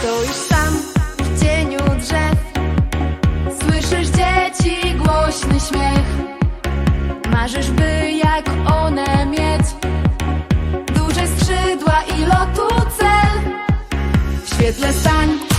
Stoisz sam w cieniu drzew. Słyszysz dzieci głośny śmiech. Marzysz by jak one mieć Duże skrzydła i lotu cel. W świetle stań